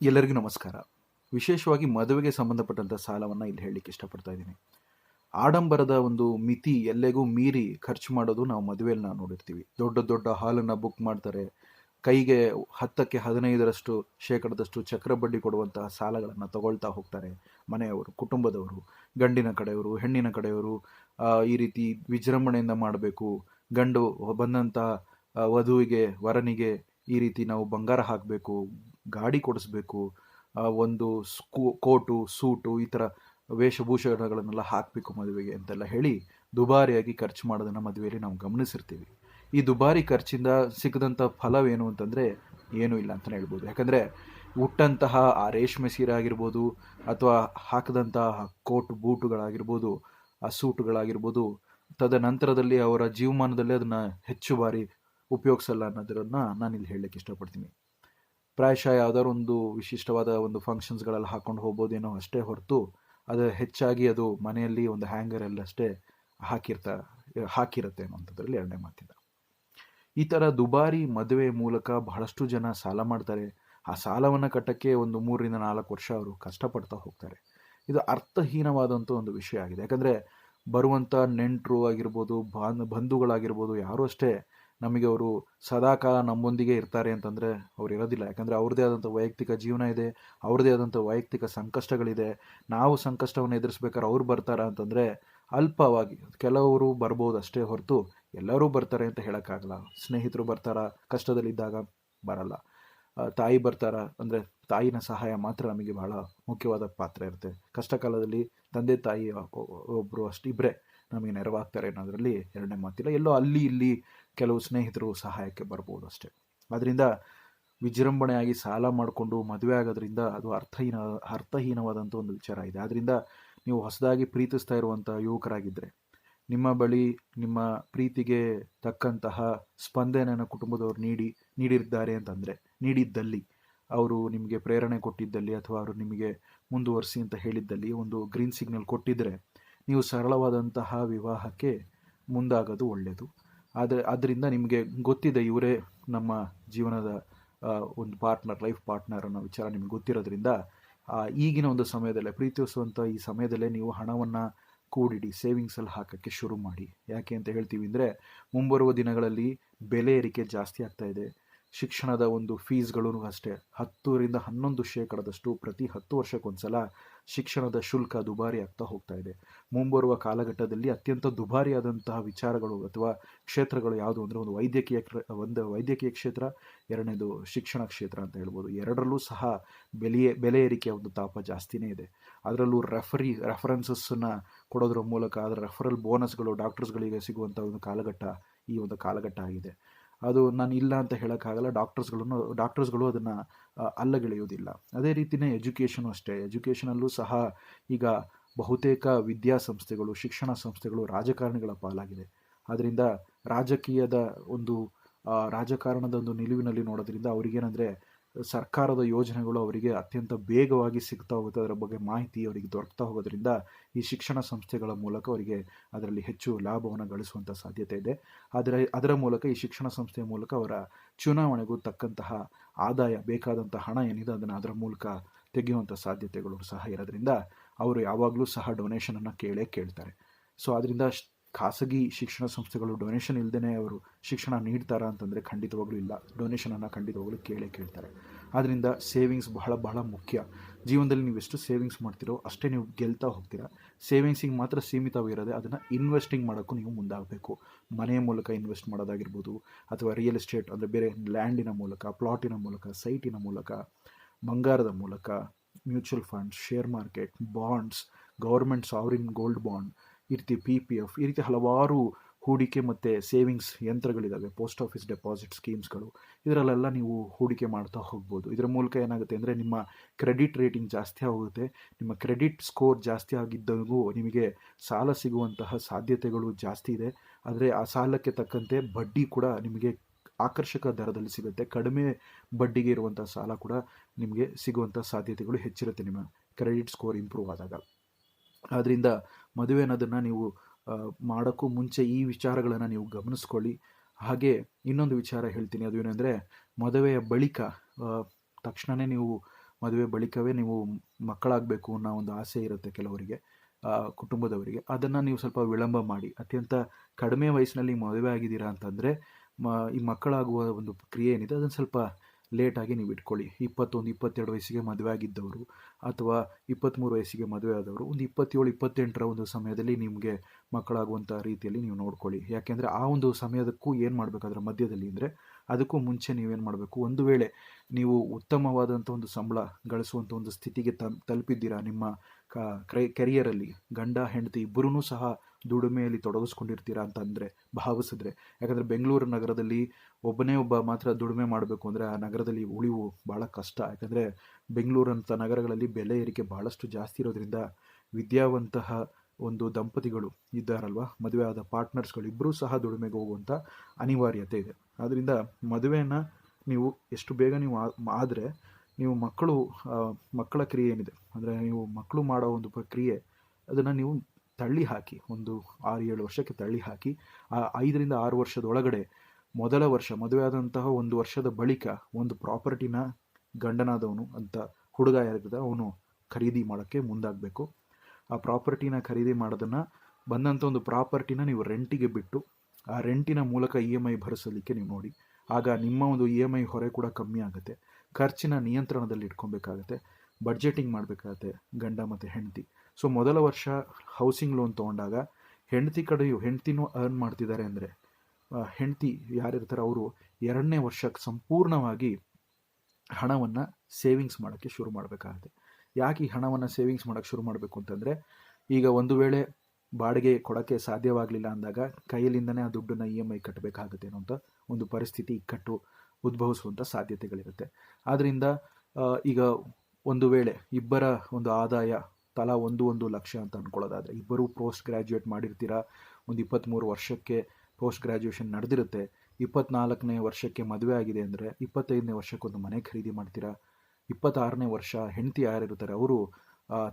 ಎಲ್ಲರಿಗೂ ನಮಸ್ಕಾರ. ವಿಶೇಷವಾಗಿ ಮದುವೆಗೆ ಸಂಬಂಧಪಟ್ಟಂಥ ಸಾಲವನ್ನು ಇಲ್ಲಿ ಹೇಳಲಿಕ್ಕೆ ಇಷ್ಟಪಡ್ತಾ ಇದ್ದೀನಿ. ಆಡಂಬರದ ಒಂದು ಮಿತಿ ಎಲ್ಲೆಗೂ ಮೀರಿ ಖರ್ಚು ಮಾಡೋದು ನಾವು ಮದುವೆಯಲ್ಲಿ ನಾವು ನೋಡಿರ್ತೀವಿ. ದೊಡ್ಡ ದೊಡ್ಡ ಹಾಲನ್ನು ಬುಕ್ ಮಾಡ್ತಾರೆ. ಕೈಗೆ ಹತ್ತಕ್ಕೆ ಹದಿನೈದರಷ್ಟು ಶೇಕಡದಷ್ಟು ಚಕ್ರ ಬಡ್ಡಿ ಕೊಡುವಂತಹ ಸಾಲಗಳನ್ನು ತಗೊಳ್ತಾ ಹೋಗ್ತಾರೆ ಮನೆಯವರು, ಕುಟುಂಬದವರು, ಗಂಡಿನ ಕಡೆಯವರು, ಹೆಣ್ಣಿನ ಕಡೆಯವರು. ಈ ರೀತಿ ವಿಜೃಂಭಣೆಯಿಂದ ಮಾಡಬೇಕು. ಗಂಡು ಬಂದಂಥ ವಧುವಿಗೆ, ವರನಿಗೆ ಈ ರೀತಿ ನಾವು ಬಂಗಾರ ಹಾಕಬೇಕು, ಗಾಡಿ ಕೊಡಿಸ್ಬೇಕು ಒಂದು ಸ್ಕೂ, ಕೋಟು, ಸೂಟು ಈ ಥರ ವೇಷಭೂಷಣಗಳನ್ನೆಲ್ಲ ಹಾಕಬೇಕು ಮದುವೆಗೆ ಅಂತೆಲ್ಲ ಹೇಳಿ ದುಬಾರಿಯಾಗಿ ಖರ್ಚು ಮಾಡೋದನ್ನು ಮದುವೆಯಲ್ಲಿ ನಾವು ಗಮನಿಸಿರ್ತೀವಿ. ಈ ದುಬಾರಿ ಖರ್ಚಿಂದ ಸಿಗದಂಥ ಫಲವೇನು ಅಂತಂದರೆ ಏನೂ ಇಲ್ಲ ಅಂತಲೇ ಹೇಳ್ಬೋದು. ಯಾಕಂದರೆ ಉಟ್ಟಂತಹ ಆ ರೇಷ್ಮೆ ಸೀರೆ ಆಗಿರ್ಬೋದು ಅಥವಾ ಹಾಕಿದಂತಹ ಕೋಟ್ ಬೂಟುಗಳಾಗಿರ್ಬೋದು, ಆ ಸೂಟುಗಳಾಗಿರ್ಬೋದು, ತದನಂತರದಲ್ಲಿ ಅವರ ಜೀವಮಾನದಲ್ಲಿ ಅದನ್ನು ಹೆಚ್ಚು ಬಾರಿ ಉಪಯೋಗಿಸಲ್ಲ ಅನ್ನೋದನ್ನು ನಾನಿಲ್ಲಿ ಹೇಳಲಿಕ್ಕೆ ಇಷ್ಟಪಡ್ತೀನಿ. ಪ್ರಾಯಶಃ ಯಾವ್ದಾದ್ರು ಒಂದು ವಿಶಿಷ್ಟವಾದ ಒಂದು ಫಂಕ್ಷನ್ಸ್ಗಳಲ್ಲಿ ಹಾಕೊಂಡು ಹೋಗ್ಬೋದೇನೋ ಅಷ್ಟೇ ಹೊರತು ಅದು ಹೆಚ್ಚಾಗಿ ಅದು ಮನೆಯಲ್ಲಿ ಒಂದು ಹ್ಯಾಂಗರಲ್ಲಿ ಅಷ್ಟೇ ಹಾಕಿರ್ತಾ, ಹಾಕಿರುತ್ತೆ ಅನ್ನೋಂಥದ್ರಲ್ಲಿ ಎರಡನೇ ಮಾತಿಲ್ಲ ಈ ಥರ ದುಬಾರಿ ಮದುವೆ ಮೂಲಕ ಬಹಳಷ್ಟು ಜನ ಸಾಲ ಮಾಡ್ತಾರೆ. ಆ ಸಾಲವನ್ನು ಕಟ್ಟಕ್ಕೆ ಒಂದು ಮೂರರಿಂದ ನಾಲ್ಕು ವರ್ಷ ಅವರು ಕಷ್ಟಪಡ್ತಾ ಹೋಗ್ತಾರೆ. ಇದು ಅರ್ಥಹೀನವಾದಂಥ ಒಂದು ವಿಷಯ ಆಗಿದೆ. ಯಾಕಂದರೆ ಬರುವಂಥ ನೆಂಟರು ಆಗಿರ್ಬೋದು ಬಾಂಧ ಬಂಧುಗಳಾಗಿರ್ಬೋದು, ಯಾರೂ ಅಷ್ಟೇ ನಮಗೆ ಅವರು ಸದಾಕಾಲ ನಮ್ಮೊಂದಿಗೆ ಇರ್ತಾರೆ ಅಂತಂದರೆ ಅವ್ರು ಇರೋದಿಲ್ಲ. ಯಾಕಂದರೆ ಅವ್ರದ್ದೇ ಆದಂಥ ವೈಯಕ್ತಿಕ ಜೀವನ ಇದೆ, ಅವ್ರದ್ದೇ ಆದಂಥ ವೈಯಕ್ತಿಕ ಸಂಕಷ್ಟಗಳಿದೆ. ನಾವು ಸಂಕಷ್ಟವನ್ನು ಎದುರಿಸ್ಬೇಕಾದ್ರೆ ಅವ್ರು ಬರ್ತಾರ ಅಂತಂದರೆ ಅಲ್ಪವಾಗಿ ಕೆಲವರು ಬರ್ಬೋದು ಅಷ್ಟೇ ಹೊರತು ಎಲ್ಲರೂ ಬರ್ತಾರೆ ಅಂತ ಹೇಳೋಕ್ಕಾಗಲ್ಲ. ಸ್ನೇಹಿತರು ಬರ್ತಾರ, ಕಷ್ಟದಲ್ಲಿದ್ದಾಗ ಬರಲ್ಲ. ತಾಯಿ ಬರ್ತಾರ ಅಂದರೆ ತಾಯಿನ ಸಹಾಯ ಮಾತ್ರ ನಮಗೆ ಬಹಳ ಮುಖ್ಯವಾದ ಪಾತ್ರ ಇರುತ್ತೆ. ಕಷ್ಟ ಕಾಲದಲ್ಲಿ ತಂದೆ ತಾಯಿ ಒಬ್ಬರು ಅಷ್ಟು ಇಬ್ಬರೇ ನಮಗೆ ನೆರವಾಗ್ತಾರೆ ಅನ್ನೋದರಲ್ಲಿ ಎರಡನೇ ಮಾತಿಲ್ಲ. ಎಲ್ಲೋ ಅಲ್ಲಿ ಇಲ್ಲಿ ಕೆಲವು ಸ್ನೇಹಿತರು ಸಹಾಯಕ್ಕೆ ಬರ್ಬೋದು ಅಷ್ಟೇ. ಅದರಿಂದ ವಿಜೃಂಭಣೆಯಾಗಿ ಸಾಲ ಮಾಡಿಕೊಂಡು ಮದುವೆ ಆಗೋದ್ರಿಂದ ಅದು ಅರ್ಥಹೀನ ಅರ್ಥಹೀನವಾದಂಥ ಒಂದು ವಿಚಾರ ಇದೆ. ಆದ್ದರಿಂದ ನೀವು ಹೊಸದಾಗಿ ಪ್ರೀತಿಸ್ತಾ ಇರುವಂಥ ಯುವಕರಾಗಿದ್ದರೆ ನಿಮ್ಮ ಬಳಿ ನಿಮ್ಮ ಪ್ರೀತಿಗೆ ತಕ್ಕಂತಹ ಸ್ಪಂದನೆಯನ್ನು ಕುಟುಂಬದವರು ನೀಡಿ ನೀಡಿದ್ದಾರೆ ಅಂತಂದರೆ, ನೀಡಿದ್ದಲ್ಲಿ, ಅವರು ನಿಮಗೆ ಪ್ರೇರಣೆ ಕೊಟ್ಟಿದ್ದಲ್ಲಿ ಅಥವಾ ಅವರು ನಿಮಗೆ ಮುಂದುವರಿಸಿ ಅಂತ ಹೇಳಿದ್ದಲ್ಲಿ ಒಂದು ಗ್ರೀನ್ ಸಿಗ್ನಲ್ ಕೊಟ್ಟಿದ್ದರೆ ನೀವು ಸರಳವಾದಂತಹ ವಿವಾಹಕ್ಕೆ ಮುಂದಾಗೋದು ಒಳ್ಳೆಯದು ಆದರೆ ಅದರಿಂದ ನಿಮಗೆ ಗೊತ್ತಿದೆ ಇವರೇ ನಮ್ಮ ಜೀವನದ ಒಂದು ಪಾರ್ಟ್ನರ್, ಲೈಫ್ ಪಾರ್ಟ್ನರ್ ಅನ್ನೋ ವಿಚಾರ ನಿಮಗೆ ಗೊತ್ತಿರೋದ್ರಿಂದ ಈಗಿನ ಒಂದು ಸಮಯದಲ್ಲೇ ಪ್ರೀತಿಸುವಂಥ ಈ ಸಮಯದಲ್ಲೇ ನೀವು ಹಣವನ್ನು ಕೂಡಿಡಿ ಸೇವಿಂಗ್ಸಲ್ಲಿ ಹಾಕೋಕ್ಕೆ ಶುರು ಮಾಡಿ. ಯಾಕೆ ಅಂತ ಹೇಳ್ತೀವಿ ಅಂದರೆ, ಮುಂಬರುವ ದಿನಗಳಲ್ಲಿ ಬೆಲೆ ಏರಿಕೆ ಜಾಸ್ತಿ ಆಗ್ತಾ ಇದೆ. ಶಿಕ್ಷಣದ ಒಂದು ಫೀಸ್ಗಳೂ ಅಷ್ಟೇ. ಹತ್ತರಿಂದ ಹನ್ನೊಂದು ಶೇಕಡದಷ್ಟು ಪ್ರತಿ ಹತ್ತು ವರ್ಷಕ್ಕೊಂದ್ಸಲ ಶಿಕ್ಷಣದ ಶುಲ್ಕ ದುಬಾರಿ ಆಗ್ತಾ ಹೋಗ್ತಾ ಇದೆ. ಮುಂಬರುವ ಕಾಲಘಟ್ಟದಲ್ಲಿ ಅತ್ಯಂತ ದುಬಾರಿಯಾದಂತಹ ವಿಚಾರಗಳು ಅಥವಾ ಕ್ಷೇತ್ರಗಳು ಯಾವುದು ಅಂದರೆ ಒಂದು ವೈದ್ಯಕೀಯ ಒಂದು ವೈದ್ಯಕೀಯ ಕ್ಷೇತ್ರ, ಎರಡನೇದು ಶಿಕ್ಷಣ ಕ್ಷೇತ್ರ ಅಂತ ಹೇಳ್ಬೋದು. ಎರಡರಲ್ಲೂ ಸಹ ಬೆಲೆಯೇ, ಬೆಲೆ ಏರಿಕೆಯ ಒಂದು ತಾಪ ಜಾಸ್ತಿನೇ ಇದೆ. ಅದರಲ್ಲೂ ರೆಫರಿ, ರೆಫರೆನ್ಸಸ್ಸನ್ನು ಕೊಡೋದ್ರ ಮೂಲಕ, ಅದರ ರೆಫರಲ್ ಬೋನಸ್ಗಳು ಡಾಕ್ಟರ್ಸ್ಗಳಿಗೆ ಸಿಗುವಂಥ ಒಂದು ಕಾಲಘಟ್ಟ ಈ ಒಂದು ಕಾಲಘಟ್ಟ ಆಗಿದೆ. ಅದು ನಾನು ಇಲ್ಲ ಅಂತ ಹೇಳೋಕ್ಕಾಗಲ್ಲ. ಡಾಕ್ಟರ್ಸ್ಗಳನ್ನು, ಡಾಕ್ಟರ್ಸ್ಗಳು ಅದನ್ನು ಅಲ್ಲಗೆಳೆಯೋದಿಲ್ಲ ಅದೇ ರೀತಿಯೇ ಎಜುಕೇಷನು ಅಷ್ಟೇ. ಎಜುಕೇಷನಲ್ಲೂ ಸಹ ಈಗ ಬಹುತೇಕ ವಿದ್ಯಾಸಂಸ್ಥೆಗಳು, ಶಿಕ್ಷಣ ಸಂಸ್ಥೆಗಳು ರಾಜಕಾರಣಿಗಳ ಪಾಲಾಗಿದೆ. ಆದ್ದರಿಂದ ರಾಜಕೀಯದ ಒಂದು ರಾಜಕಾರಣದ ಒಂದು ನಿಲುವಿನಲ್ಲಿ ನೋಡೋದ್ರಿಂದ ಅವರಿಗೇನೆಂದರೆ ಸರ್ಕಾರದ ಯೋಜನೆಗಳು ಅವರಿಗೆ ಅತ್ಯಂತ ಬೇಗವಾಗಿ ಸಿಗ್ತಾ ಹೋಗುತ್ತೆ. ಅದರ ಬಗ್ಗೆ ಮಾಹಿತಿ ಅವರಿಗೆ ದೊರಕ್ತಾ ಹೋಗೋದ್ರಿಂದ ಈ ಶಿಕ್ಷಣ ಸಂಸ್ಥೆಗಳ ಮೂಲಕ ಅವರಿಗೆ ಅದರಲ್ಲಿ ಹೆಚ್ಚು ಲಾಭವನ್ನು ಗಳಿಸುವಂಥ ಸಾಧ್ಯತೆ ಇದೆ. ಆದರೆ ಅದರ ಮೂಲಕ ಈ ಶಿಕ್ಷಣ ಸಂಸ್ಥೆಯ ಮೂಲಕ ಅವರ ಚುನಾವಣೆಗೂ ತಕ್ಕಂತಹ ಆದಾಯ ಬೇಕಾದಂಥ ಹಣ ಏನಿದೆ ಅದನ್ನು ಅದರ ಮೂಲಕ ತೆಗೆಯುವಂಥ ಸಾಧ್ಯತೆಗಳು ಸಹ ಇರೋದ್ರಿಂದ, ಅವರು ಯಾವಾಗಲೂ ಸಹ ಡೊನೇಷನನ್ನು ಕೇಳೇ ಕೇಳ್ತಾರೆ. ಸೊ ಅದರಿಂದ ಖಾಸಗಿ ಶಿಕ್ಷಣ ಸಂಸ್ಥೆಗಳು ಡೊನೇಷನ್ ಇಲ್ಲದೇ ಅವರು ಶಿಕ್ಷಣ ನೀಡ್ತಾರಾ ಅಂತಂದರೆ ಖಂಡಿತವಾಗ್ಲೂ ಇಲ್ಲ. ಡೊನೇಷನನ್ನು ಖಂಡಿತವಾಗ್ಲೂ ಕೇಳೇ ಕೇಳ್ತಾರೆ. ಆದ್ದರಿಂದ ಸೇವಿಂಗ್ಸ್ ಬಹಳ ಬಹಳ ಮುಖ್ಯ. ಜೀವನದಲ್ಲಿ ನೀವು ಎಷ್ಟು ಸೇವಿಂಗ್ಸ್ ಮಾಡ್ತೀರೋ ಅಷ್ಟೇ ನೀವು ಗೆಲ್ತಾ ಹೋಗ್ತೀರಾ. ಸೇವಿಂಗ್ಸಿಗೆ ಮಾತ್ರ ಸೀಮಿತವಾಗಿರೋದೆ ಅದನ್ನು ಇನ್ವೆಸ್ಟಿಂಗ್ ಮಾಡೋಕ್ಕೂ ನೀವು ಮುಂದಾಗಬೇಕು. ಮನೆಯ ಮೂಲಕ ಇನ್ವೆಸ್ಟ್ ಮಾಡೋದಾಗಿರ್ಬೋದು ಅಥವಾ ರಿಯಲ್ ಎಸ್ಟೇಟ್ ಅಂದರೆ ಬೇರೆ ಲ್ಯಾಂಡಿನ ಮೂಲಕ ಪ್ಲಾಟಿನ ಮೂಲಕ ಸೈಟಿನ ಮೂಲಕ, ಬಂಗಾರದ ಮೂಲಕ mutual funds share market bonds government sovereign gold bond ಈ ರೀತಿ ಪಿ ಪಿ ಎಫ್ ಈ ರೀತಿ ಹಲವಾರು ಹೂಡಿಕೆ ಮತ್ತು ಸೇವಿಂಗ್ಸ್ ಯಂತ್ರಗಳಿದ್ದಾವೆ ಪೋಸ್ಟ್ ಆಫೀಸ್ ಡೆಪಾಸಿಟ್ ಸ್ಕೀಮ್ಸ್ಗಳು ಇದರಲ್ಲೆಲ್ಲ ನೀವು ಹೂಡಿಕೆ ಮಾಡ್ತಾ ಹೋಗ್ಬೋದು. ಇದರ ಮೂಲಕ ಏನಾಗುತ್ತೆ ಅಂದರೆ ನಿಮ್ಮ ಕ್ರೆಡಿಟ್ ರೇಟಿಂಗ್ ಜಾಸ್ತಿ ಆಗುತ್ತೆ. ನಿಮ್ಮ ಕ್ರೆಡಿಟ್ ಸ್ಕೋರ್ ಜಾಸ್ತಿ ಆಗಿದ್ದಂಗೂ ನಿಮಗೆ ಸಾಲ ಸಿಗುವಂತಹ ಸಾಧ್ಯತೆಗಳು ಜಾಸ್ತಿ ಇದೆ. ಆದರೆ ಆ ಸಾಲಕ್ಕೆ ತಕ್ಕಂತೆ ಬಡ್ಡಿ ಕೂಡ ನಿಮಗೆ ಆಕರ್ಷಕ ದರದಲ್ಲಿ ಸಿಗುತ್ತೆ. ಕಡಿಮೆ ಬಡ್ಡಿಗೆ ಇರುವಂಥ ಸಾಲ ಕೂಡ ನಿಮಗೆ ಸಿಗುವಂಥ ಸಾಧ್ಯತೆಗಳು ಹೆಚ್ಚಿರುತ್ತೆ ನಿಮ್ಮ ಕ್ರೆಡಿಟ್ ಸ್ಕೋರ್ ಇಂಪ್ರೂವ್ ಆದಾಗ. ಆದ್ದರಿಂದ ಮದುವೆ ಅನ್ನೋದನ್ನು ನೀವು ಮಾಡೋಕ್ಕೂ ಮುಂಚೆ ಈ ವಿಚಾರಗಳನ್ನು ನೀವು ಗಮನಿಸ್ಕೊಳ್ಳಿ. ಹಾಗೆ ಇನ್ನೊಂದು ವಿಚಾರ ಹೇಳ್ತೀನಿ. ಅದು ಏನಂದರೆ ಮದುವೆಯ ಬಳಿಕ ತಕ್ಷಣವೇ ನೀವು ಮದುವೆ ಬಳಿಕವೇ ನೀವು ಮಕ್ಕಳಾಗಬೇಕು ಅನ್ನೋ ಒಂದು ಆಸೆ ಇರುತ್ತೆ ಕೆಲವರಿಗೆ ಕುಟುಂಬದವರಿಗೆ. ಅದನ್ನು ನೀವು ಸ್ವಲ್ಪ ವಿಳಂಬ ಮಾಡಿ. ಅತ್ಯಂತ ಕಡಿಮೆ ವಯಸ್ಸಿನಲ್ಲಿ ಮದುವೆ ಆಗಿದ್ದೀರಾ ಅಂತಂದರೆ, ಮ, ಈ ಮಕ್ಕಳಾಗುವ ಒಂದು ಕ್ರಿಯೆ ಏನಿದೆ, ಅದನ್ನು ಸ್ವಲ್ಪ ಲೇಟಾಗಿ ನೀವು ಇಟ್ಕೊಳ್ಳಿ. ಇಪ್ಪತ್ತೊಂದು, ಇಪ್ಪತ್ತೆರಡು ವಯಸ್ಸಿಗೆ ಮದುವೆ ಆಗಿದ್ದವರು ಅಥವಾ ಇಪ್ಪತ್ತ್ಮೂರು ವಯಸ್ಸಿಗೆ ಮದುವೆ ಆದವರು ಒಂದು ಇಪ್ಪತ್ತೇಳು, ಇಪ್ಪತ್ತೆಂಟರ ಒಂದು ಸಮಯದಲ್ಲಿ ನಿಮಗೆ ಮಕ್ಕಳಾಗುವಂಥ ರೀತಿಯಲ್ಲಿ ನೀವು ನೋಡ್ಕೊಳ್ಳಿ. ಯಾಕೆಂದರೆ ಆ ಒಂದು ಸಮಯದಕ್ಕೂ ಏನು ಮಾಡಬೇಕಾದ್ರೆ ಮಧ್ಯದಲ್ಲಿ ಅಂದರೆ ಅದಕ್ಕೂ ಮುಂಚೆ ನೀವೇನು ಮಾಡಬೇಕು? ಒಂದು ವೇಳೆ ನೀವು ಉತ್ತಮವಾದಂಥ ಒಂದು ಸಂಬಳ ಗಳಿಸುವಂಥ ಒಂದು ಸ್ಥಿತಿಗೆ ತಲ್ ತಲುಪಿದ್ದೀರಾ ನಿಮ್ಮ ಕ, ಕ್ರೈ, ಕೆರಿಯರಲ್ಲಿ ಗಂಡ, ಹೆಂಡತಿ ಇಬ್ಬರೂ ಸಹ ದುಡಿಮೆಯಲ್ಲಿ ತೊಡಗಿಸ್ಕೊಂಡಿರ್ತೀರಾ ಅಂತ ಅಂದರೆ ಭಾವಿಸಿದ್ರೆ. ಯಾಕಂದರೆ ಬೆಂಗಳೂರು ನಗರದಲ್ಲಿ ಒಬ್ಬನೇ ಒಬ್ಬ ಮಾತ್ರ ದುಡಿಮೆ ಮಾಡಬೇಕು ಅಂದರೆ ಆ ನಗರದಲ್ಲಿ ಉಳಿವು ಭಾಳ ಕಷ್ಟ. ಯಾಕಂದರೆ ಬೆಂಗಳೂರಂಥ ನಗರಗಳಲ್ಲಿ ಬೆಲೆ ಏರಿಕೆ ಭಾಳಷ್ಟು ಜಾಸ್ತಿ ಇರೋದ್ರಿಂದ ವಿದ್ಯಾವಂತಹ ಒಂದು ದಂಪತಿಗಳು ಇದ್ದಾರಲ್ವ, ಮದುವೆ ಆದ ಪಾರ್ಟ್ನರ್ಸ್ಗಳು ಇಬ್ಬರೂ ಸಹ ದುಡಿಮೆಗೆ ಹೋಗುವಂಥ ಅನಿವಾರ್ಯತೆ ಇದೆ. ಆದ್ದರಿಂದ ಮದುವೆಯನ್ನು ನೀವು ಎಷ್ಟು ಬೇಗ ನೀವು ಆದರೆ ನೀವು ಮಕ್ಕಳು ಮಕ್ಕಳ ಕ್ರಿಯೆ ಏನಿದೆ? ಅಂದರೆ ನೀವು ಮಕ್ಕಳು ಮಾಡೋ ಒಂದು ಪ್ರಕ್ರಿಯೆ, ಅದನ್ನು ನೀವು ತಳ್ಳಿ ಹಾಕಿ, ಒಂದು ಆರು, ಏಳು ವರ್ಷಕ್ಕೆ ತಳ್ಳಿ ಹಾಕಿ, ಆ ಐದರಿಂದ ಆರು ವರ್ಷದೊಳಗಡೆ ಮೊದಲ ವರ್ಷ, ಮದುವೆ ಆದಂತಹ ಒಂದು ವರ್ಷದ ಬಳಿಕ ಒಂದು ಪ್ರಾಪರ್ಟಿನ ಗಂಡನಾದವನು ಅಂತ ಹುಡುಗ ಯಾರಿರ್ತದೆ ಅವನು ಖರೀದಿ ಮಾಡೋಕ್ಕೆ ಮುಂದಾಗಬೇಕು. ಆ ಪ್ರಾಪರ್ಟಿನ ಖರೀದಿ ಮಾಡೋದನ್ನು ಬಂದಂಥ ಒಂದು ಪ್ರಾಪರ್ಟಿನ ನೀವು ರೆಂಟಿಗೆ ಬಿಟ್ಟು, ಆ ರೆಂಟಿನ ಮೂಲಕ ಇ ಎಂ ಐ ಭರಿಸಲಿಕ್ಕೆ ನೀವು ನೋಡಿ. ಆಗ ನಿಮ್ಮ ಒಂದು ಇ ಎಂ ಐ ಹೊರೆ ಕೂಡ ಕಮ್ಮಿ ಆಗುತ್ತೆ. ಖರ್ಚಿನ ನಿಯಂತ್ರಣದಲ್ಲಿ ಇಟ್ಕೊಬೇಕಾಗತ್ತೆ ಬಡ್ಜೆಟಿಂಗ್ ಮಾಡಬೇಕಾಗತ್ತೆ ಗಂಡ ಮತ್ತು ಹೆಂಡತಿ. ಸೊ ಮೊದಲ ವರ್ಷ ಹೌಸಿಂಗ್ ಲೋನ್ ತೊಗೊಂಡಾಗ ಹೆಂಡತಿ ಕಡೆಯು ಹೆಂಡ್ತಿನೂ ಅರ್ನ್ ಮಾಡ್ತಿದ್ದಾರೆ ಅಂದರೆ ಹೆಂಡತಿ ಯಾರಿರ್ತಾರೆ ಅವರು ಎರಡನೇ ವರ್ಷಕ್ಕೆ ಸಂಪೂರ್ಣವಾಗಿ ಹಣವನ್ನು ಸೇವಿಂಗ್ಸ್ ಮಾಡೋಕ್ಕೆ ಶುರು ಮಾಡಬೇಕಾಗುತ್ತೆ. ಯಾಕೆ ಈ ಹಣವನ್ನು ಸೇವಿಂಗ್ಸ್ ಮಾಡೋಕ್ಕೆ ಶುರು ಮಾಡಬೇಕು ಅಂತಂದರೆ, ಈಗ ಒಂದು ವೇಳೆ ಬಾಡಿಗೆ ಕೊಡೋಕ್ಕೆ ಸಾಧ್ಯವಾಗಲಿಲ್ಲ ಅಂದಾಗ ಕೈಯಲ್ಲಿಂದನೇ ಆ ದುಡ್ಡನ್ನು ಇ ಎಂ ಐ ಕಟ್ಟಬೇಕಾಗುತ್ತೆ ಅನ್ನೋಂಥ ಒಂದು ಪರಿಸ್ಥಿತಿ ಇಕ್ಕಟ್ಟು. ಉದ್ಭವಿಸುವಂಥ ಸಾಧ್ಯತೆಗಳಿರುತ್ತೆ. ಆದ್ದರಿಂದ ಈಗ ಒಂದು ವೇಳೆ ಇಬ್ಬರ ಒಂದು ಆದಾಯ ತಲಾ ಒಂದು ಒಂದು ಲಕ್ಷ ಅಂತ ಅಂದ್ಕೊಳ್ಳೋದಾದರೆ ಇಬ್ಬರು ಪೋಸ್ಟ್ ಗ್ರ್ಯಾಜುಯೇಟ್ ಮಾಡಿರ್ತೀರಾ? ಒಂದು ಇಪ್ಪತ್ತ್ಮೂರು ವರ್ಷಕ್ಕೆ ಪೋಸ್ಟ್ ಗ್ರ್ಯಾಜುಯೇಷನ್ ನಡೆದಿರುತ್ತೆ. ಇಪ್ಪತ್ನಾಲ್ಕನೇ ವರ್ಷಕ್ಕೆ ಮದುವೆ ಆಗಿದೆ ಅಂದರೆ, ಇಪ್ಪತ್ತೈದನೇ ವರ್ಷಕ್ಕೊಂದು ಮನೆ ಖರೀದಿ ಮಾಡ್ತೀರಾ? ಇಪ್ಪತ್ತಾರನೇ ವರ್ಷ ಹೆಂಡತಿ ಯಾರಿರ್ತಾರೆ? ಅವರು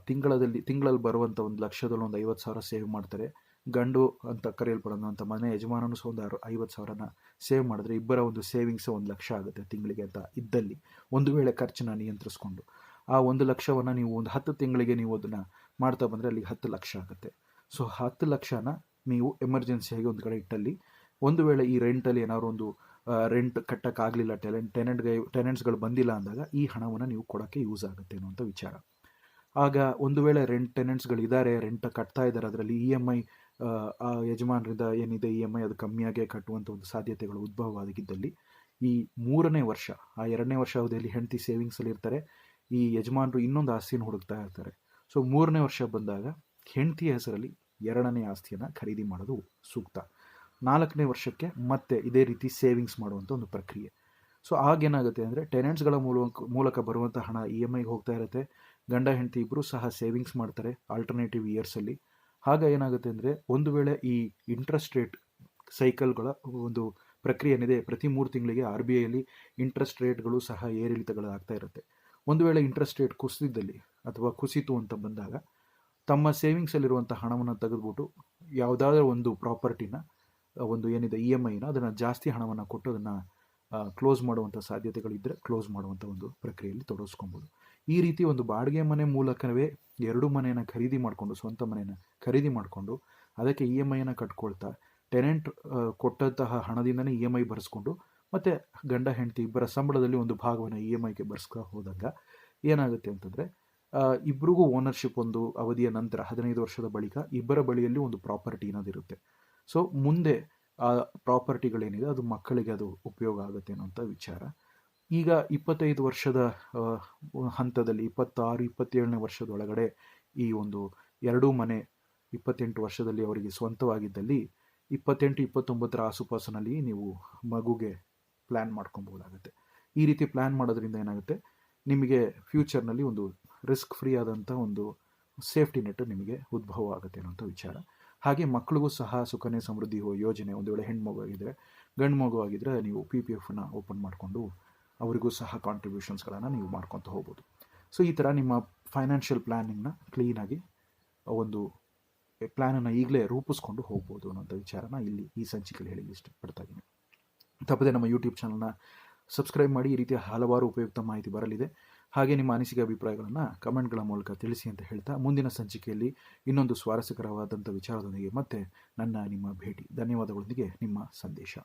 ತಿಂಗಳಲ್ಲಿ ತಿಂಗಳಲ್ಲಿ ಬರುವಂಥ ಒಂದು ಲಕ್ಷದಲ್ಲಿ ಒಂದು ಐವತ್ತು ಸಾವಿರ ಸೇವ್ ಮಾಡ್ತಾರೆ. ಗಂಡು ಅಂತ ಕರೆಯಲ್ಪಡುವಂಥ ಮನೆ ಯಜಮಾನನು ಸಹ ಒಂದು ಐವತ್ತು ಸಾವಿರನ ಸೇವ್ ಮಾಡಿದ್ರೆ ಇಬ್ಬರ ಒಂದು ಸೇವಿಂಗ್ಸ್ ಒಂದು ಲಕ್ಷ ಆಗುತ್ತೆ ತಿಂಗಳಿಗೆ ಅಂತ ಇದ್ದಲ್ಲಿ. ಒಂದು ವೇಳೆ ಖರ್ಚನ್ನ ನಿಯಂತ್ರಿಸ್ಕೊಂಡು. ಆ ಒಂದು ಲಕ್ಷವನ್ನು ನೀವು ಒಂದು ಹತ್ತು ತಿಂಗಳಿಗೆ ನೀವು ಅದನ್ನು ಮಾಡ್ತಾ ಬಂದರೆ ಅಲ್ಲಿಗೆ ಹತ್ತು ಲಕ್ಷ ಆಗುತ್ತೆ. ಸೊ ಹತ್ತು ಲಕ್ಷನ ನೀವು ಎಮರ್ಜೆನ್ಸಿಯಾಗಿ ಒಂದು ಕಡೆ ಇಟ್ಟಲ್ಲಿ, ಒಂದು ವೇಳೆ ಈ ರೆಂಟಲ್ಲಿ ಏನಾದ್ರು ಒಂದು ರೆಂಟ್ ಕಟ್ಟೋಕ್ಕಾಗಲಿಲ್ಲ ಟೆಲೆಂಟ್ ಟೆನೆಂಟ್ಗೆ ಟೆನೆಂಟ್ಸ್ಗಳು ಬಂದಿಲ್ಲ ಅಂದಾಗ ಈ ಹಣವನ್ನು ನೀವು ಕೊಡೋಕ್ಕೆ ಯೂಸ್ ಆಗುತ್ತೆ ಅನ್ನುವಂಥ ವಿಚಾರ. ಆಗ ಒಂದು ವೇಳೆ ರೆಂಟ್ ಟೆನೆಂಟ್ಸ್ಗಳಿದ್ದಾರೆ ರೆಂಟ್ ಕಟ್ತಾ ಇದ್ದಾರೆ ಅದರಲ್ಲಿ ಇ ಎಂ ಐ ಆ ಯಜಮಾನರಿಂದ ಏನಿದೆ ಇ ಎಂ ಐ ಅದು ಕಮ್ಮಿಯಾಗಿ ಕಟ್ಟುವಂಥ ಒಂದು ಸಾಧ್ಯತೆಗಳು ಉದ್ಭವವಾಗಿದ್ದಲ್ಲಿ ಈ ಮೂರನೇ ವರ್ಷ, ಆ ಎರಡನೇ ವರ್ಷ ಅವಧಿಯಲ್ಲಿ ಹೆಂಡತಿ ಸೇವಿಂಗ್ಸಲ್ಲಿ ಇರ್ತಾರೆ, ಈ ಯಜಮಾನರು ಇನ್ನೊಂದು ಆಸ್ತಿಯನ್ನು ಹುಡುಕ್ತಾ ಇರ್ತಾರೆ. ಸೊ ಮೂರನೇ ವರ್ಷ ಬಂದಾಗ ಹೆಂಡತಿಯ ಹೆಸರಲ್ಲಿ ಎರಡನೇ ಆಸ್ತಿಯನ್ನು ಖರೀದಿ ಮಾಡೋದು ಸೂಕ್ತ. ನಾಲ್ಕನೇ ವರ್ಷಕ್ಕೆ ಮತ್ತೆ ಇದೇ ರೀತಿ ಸೇವಿಂಗ್ಸ್ ಮಾಡುವಂಥ ಒಂದು ಪ್ರಕ್ರಿಯೆ. ಸೊ ಆಗೇನಾಗುತ್ತೆ ಅಂದರೆ ಟೆನೆಂಟ್ಸ್ಗಳ ಮೂಲಕ ಮೂಲಕ ಬರುವಂಥ ಹಣ ಇ ಎಂ ಐಗೆ ಹೋಗ್ತಾ ಇರುತ್ತೆ. ಗಂಡ, ಹೆಂಡತಿ ಇಬ್ಬರು ಸಹ ಸೇವಿಂಗ್ಸ್ ಮಾಡ್ತಾರೆ ಆಲ್ಟರ್ನೇಟಿವ್ ಇಯರ್ಸಲ್ಲಿ ಆಗ ಏನಾಗುತ್ತೆ ಅಂದರೆ ಒಂದು ವೇಳೆ ಈ ಇಂಟ್ರೆಸ್ಟ್ ರೇಟ್ ಸೈಕಲ್ಗಳ ಒಂದು ಪ್ರಕ್ರಿಯೆ ಏನಿದೆ ಪ್ರತಿ ಮೂರು ತಿಂಗಳಿಗೆ ಆರ್ ಬಿ ಐಯಲ್ಲಿ ಇಂಟ್ರೆಸ್ಟ್ ರೇಟ್ಗಳು ಸಹ ಏರಿಳಿತಗಳು ಆಗ್ತಾ ಇರುತ್ತೆ. ಒಂದು ವೇಳೆ ಇಂಟ್ರೆಸ್ಟ್ ರೇಟ್ ಕುಸಿದಿದ್ದಲ್ಲಿ ಅಥವಾ ಕುಸಿತು ಅಂತ ಬಂದಾಗ ತಮ್ಮ ಸೇವಿಂಗ್ಸಲ್ಲಿರುವಂಥ ಹಣವನ್ನು ತೆಗೆದುಬಿಟ್ಟು ಯಾವುದಾದ್ರೂ ಒಂದು ಪ್ರಾಪರ್ಟಿನ ಒಂದು ಏನಿದೆ ಇ ಎಂ ಐನ ಅದನ್ನು ಜಾಸ್ತಿ ಹಣವನ್ನು ಕೊಟ್ಟು ಅದನ್ನು ಕ್ಲೋಸ್ ಮಾಡುವಂಥ ಸಾಧ್ಯತೆಗಳಿದ್ದರೆ ಕ್ಲೋಸ್ ಮಾಡುವಂಥ ಒಂದು ಪ್ರಕ್ರಿಯೆಯಲ್ಲಿ ತೊಡಗಿಸ್ಕೊಬೋದು. ಈ ರೀತಿ ಒಂದು ಬಾಡಿಗೆ ಮನೆ ಮೂಲಕವೇ ಎರಡು ಮನೆಯನ್ನು ಖರೀದಿ ಮಾಡಿಕೊಂಡು, ಸ್ವಂತ ಮನೆಯನ್ನು ಖರೀದಿ ಮಾಡಿಕೊಂಡು, ಅದಕ್ಕೆ ಇ ಎಂ ಐನ ಕಟ್ಕೊಳ್ತಾ ಟೆನೆಂಟ್ ಕೊಟ್ಟಂತಹ ಹಣದಿಂದನೇ ಇ ಎಂ ಐ ಬರೆಸ್ಕೊಂಡು, ಮತ್ತು ಗಂಡ, ಹೆಂಡತಿ ಇಬ್ಬರ ಸಂಬಳದಲ್ಲಿ ಒಂದು ಭಾಗವನ್ನು ಇ ಎಂ ಐಗೆ ಬರ್ಸ್ಕೊ ಹೋದಾಗ ಏನಾಗುತ್ತೆ ಅಂತಂದರೆ ಇಬ್ಬರಿಗೂ ಓನರ್ಶಿಪ್ ಒಂದು ಅವಧಿಯ ನಂತರ, ಹದಿನೈದು ವರ್ಷದ ಬಳಿಕ ಇಬ್ಬರ ಬಳಿಯಲ್ಲಿ ಒಂದು ಪ್ರಾಪರ್ಟಿ ಅನ್ನೋದಿರುತ್ತೆ ಸೊ ಮುಂದೆ ಆ ಪ್ರಾಪರ್ಟಿಗಳೇನಿದೆ ಅದು ಮಕ್ಕಳಿಗೆ ಅದು ಉಪಯೋಗ ಆಗುತ್ತೆ ಅನ್ನೋಂಥ ವಿಚಾರ. ಈಗ ಇಪ್ಪತ್ತೈದು ವರ್ಷದ ಹಂತದಲ್ಲಿ ಇಪ್ಪತ್ತಾರು, ಇಪ್ಪತ್ತೇಳನೇ ವರ್ಷದೊಳಗಡೆ ಈ ಒಂದು ಎರಡೂ ಮನೆ ಇಪ್ಪತ್ತೆಂಟು ವರ್ಷದಲ್ಲಿ ಅವರಿಗೆ ಸ್ವಂತವಾಗಿದ್ದಲ್ಲಿ ಇಪ್ಪತ್ತೆಂಟು, ಇಪ್ಪತ್ತೊಂಬತ್ತರ ಆಸುಪಾಸಿನಲ್ಲಿ ನೀವು ಮಗುಗೆ ಪ್ಲ್ಯಾನ್ ಮಾಡ್ಕೊಬೋದಾಗುತ್ತೆ ಈ ರೀತಿ ಪ್ಲ್ಯಾನ್ ಮಾಡೋದ್ರಿಂದ ಏನಾಗುತ್ತೆ? ನಿಮಗೆ ಫ್ಯೂಚರ್ನಲ್ಲಿ ಒಂದು ರಿಸ್ಕ್ ಫ್ರೀ ಆದಂಥ ಒಂದು ಸೇಫ್ಟಿ ನೆಟ್ ನಿಮಗೆ ಉದ್ಭವ ಆಗುತ್ತೆ ಅನ್ನೋಂಥ ವಿಚಾರ. ಹಾಗೆ ಮಕ್ಕಳಿಗೂ ಸಹ ಸುಕನ್ಯಾ ಸಮೃದ್ಧಿ ಯೋಜನೆ, ಒಂದು ವೇಳೆ ಹೆಣ್ಮಗು ಮಗು ಆಗಿದ್ದರೆ ಗಂಡು ಮಗು ಆಗಿದ್ದರೆ ನೀವು ಪಿ ಪಿ ಎಫ್ನ ಓಪನ್ ಮಾಡಿಕೊಂಡು ಅವರಿಗೂ ಸಹ ಕಾಂಟ್ರಿಬ್ಯೂಷನ್ಸ್ಗಳನ್ನು ನೀವು ಮಾಡ್ಕೊತ ಹೋಗ್ಬೋದು. ಸೊ ಈ ಥರ ನಿಮ್ಮ ಫೈನಾನ್ಷಿಯಲ್ ಪ್ಲ್ಯಾನಿಂಗ್ನ ಕ್ಲೀನಾಗಿ ಒಂದು ಪ್ಲ್ಯಾನನ್ನು ಈಗಲೇ ರೂಪಿಸ್ಕೊಂಡು ಹೋಗ್ಬೋದು ಅನ್ನೋಂಥ ವಿಚಾರನ ಇಲ್ಲಿ ಈ ಸಂಚಿಕೆಯಲ್ಲಿ ಹೇಳಿ ಇಷ್ಟಪಡ್ತಾ ಇದ್ದೀನಿ. ತಪ್ಪದೆ ನಮ್ಮ ಯೂಟ್ಯೂಬ್ ಚಾನಲ್ನ ಸಬ್ಸ್ಕ್ರೈಬ್ ಮಾಡಿ, ಈ ರೀತಿಯ ಹಲವಾರು ಉಪಯುಕ್ತ ಮಾಹಿತಿ ಬರಲಿದೆ. ಹಾಗೆ ನಿಮ್ಮ ಅನಿಸಿಕೆ ಅಭಿಪ್ರಾಯಗಳನ್ನು ಕಮೆಂಟ್ಗಳ ಮೂಲಕ ತಿಳಿಸಿ ಅಂತ ಹೇಳ್ತಾ, ಮುಂದಿನ ಸಂಚಿಕೆಯಲ್ಲಿ ಇನ್ನೊಂದು ಸ್ವಾರಸ್ಯಕರವಾದಂಥ ವಿಚಾರದೊಂದಿಗೆ ಮತ್ತೆ ನನ್ನ ನಿಮ್ಮ ಭೇಟಿ. ಧನ್ಯವಾದಗಳೊಂದಿಗೆ ನಿಮ್ಮ ಸಂದೇಶ.